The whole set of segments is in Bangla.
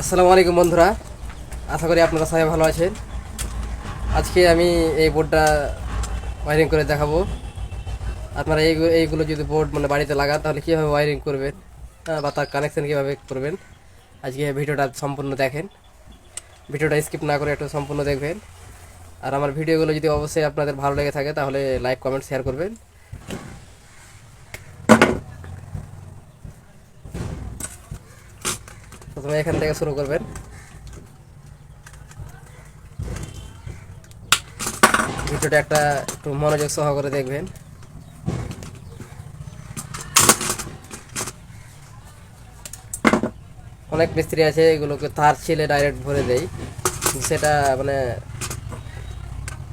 আসসালামু আলাইকুম বন্ধুরা। আশা করি আপনারা সবাই ভালো আছেন। আজকে আমি এই বোর্ডটা ওয়ারিং করে দেখাবো। আপনারা এই এইগুলো যদি বোর্ড মানে বাড়িতে লাগান, তাহলে কীভাবে ওয়ারিং করবেন বা তার কানেকশান কীভাবে করবেন, আজকে ভিডিওটা সম্পূর্ণ দেখেন। ভিডিওটা স্কিপ না করে একটু সম্পূর্ণ দেখবেন। আর আমার ভিডিওগুলো যদি অবশ্যই আপনাদের ভালো লেগে থাকে, তাহলে লাইক কমেন্ট শেয়ার করবেন। প্রথমে এখান থেকে শুরু করবেন। ভিডিওটা একটা একটু মনোযোগ সহকারে দেখবেন। অনেক মিস্ত্রি আছে, এগুলোকে তার ছিলে ডাইরেক্ট ভরে দেয় সেটা মানে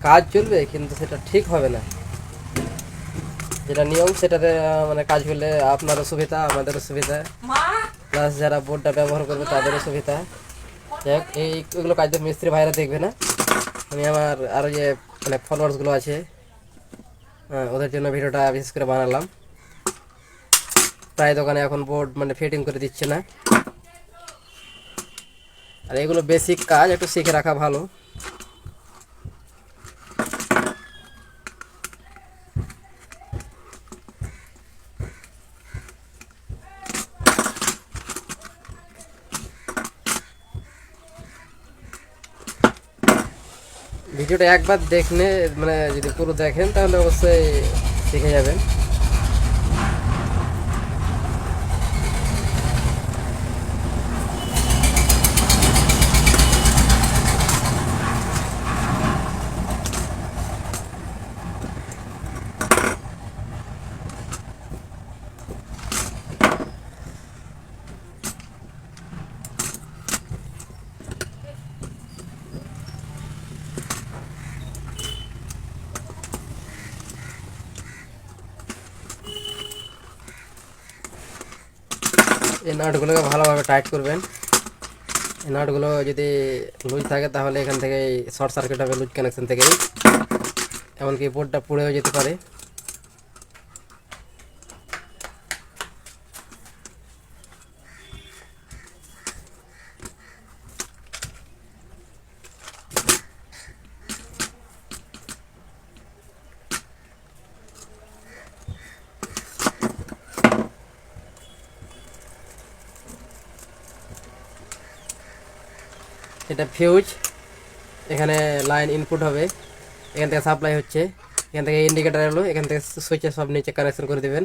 কাজ চলবে, কিন্তু সেটা ঠিক হবে না। যেটা নিয়ম, সেটাতে মানে কাজ করলে আপনারও সুবিধা, আমাদেরও সুবিধা। প্লাস যারা বোর্ডটা ব্যবহার করবে তাদেরও সুবিধা। যাই হোক এই এগুলো কাজ মিস্ত্রি ভাইরা দেখবে না। আমি আমার আরও যে মানে ফলোয়ার্সগুলো আছে হ্যাঁ, ওদের জন্য ভিডিওটা বিশেষ করে বানালাম। প্রায় দোকানে এখন বোর্ড মানে ফিটিং করে দিচ্ছে না। আর এগুলো বেসিক কাজ একটু শিখে রাখা ভালো। ভিডিওটা একবার দেখলে মানে যদি পুরো দেখেন তাহলে অবশ্যই শিখে যাবেন। এই নাটগুলোকে ভালোভাবে টাইট করবেন। এই নাটগুলো যদি লুজ থাকে তাহলে এখান থেকে শর্ট সার্কিট হবে লুজ কানেকশন থেকেই। এমনকি বোর্ডটা পুড়েও যেতে পারে। এটা ফিউজ এখানে লাইন ইনপুট হবে, এখান থেকে সাপ্লাই হচ্ছে, এখান থেকে ইন্ডিকেটার এলো, এখান থেকে সুইচে সব নিচে কানেকশন করে দেবেন।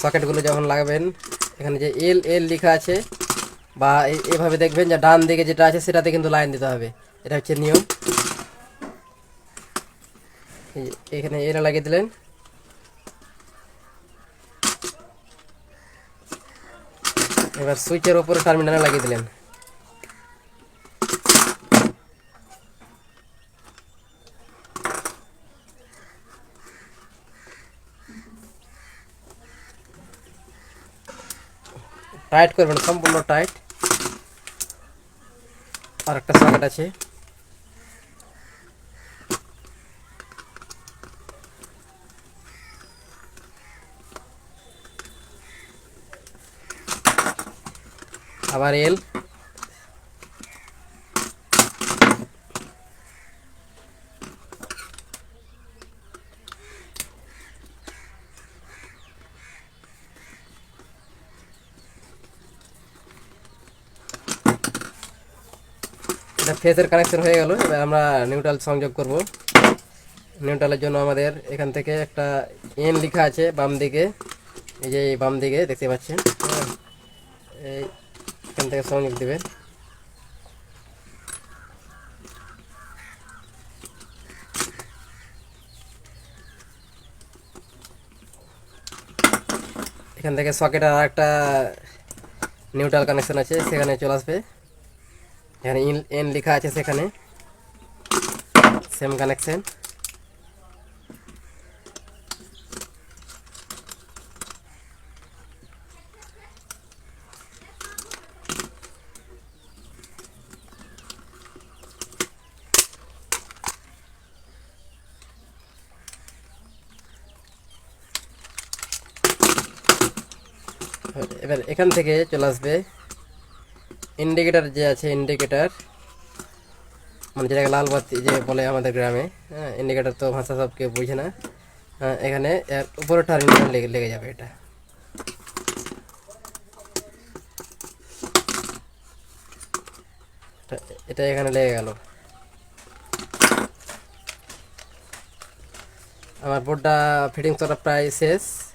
সকেটগুলো যখন লাগাবেন, এখানে যে এল এল লেখা আছে, বা এভাবে দেখবেন যে ডান দিকে যেটা আছে, সেটাতে কিন্তু লাইন দিতে হবে। এটা হচ্ছে নিয়ম। এখানে এরা লাগিয়ে দিলেন। এবার সুইচের উপরে টার্মিনালে লাগিয়ে দিলেন। টাইট করবেন সম্পূর্ণ টাইট আর একটা সকেট আছে। আবার এল। এটা ফেসের কানেকশন হয়ে গেল, এবার আমরা নিউট্রাল সংযোগ করব। নিউট্রালের জন্য আমাদের এখান থেকে একটা এন লেখা আছে বাম দিকে। এই যে বাম দিকে, দেখতে পাচ্ছেন। এই এখান থেকে সংযোগ দেবেন। এখান থেকে সকেটের আর একটা নিউট্রাল কানেকশন আছে, সেখানে চলে আসবে। এখানে এন লেখা আছে সেখানে। সেম কানেকশন এবার এখান থেকে চলে আসবে। ইন্ডিকেটার যে আছে ইন্ডিকেটার মানে যেটাকে লাল বাতি যে বলে আমাদের গ্রামে হ্যাঁ ইন্ডিকেটার তো ভাষা সব কেউ বুঝে না। হ্যাঁ এখানে এর উপরে টার্মিনাল লেগে লেগে যাবে এটা। এটা- এখানে লেগে গেল। আমার বোর্ডটা ফিটিংস করা প্রায় শেষ।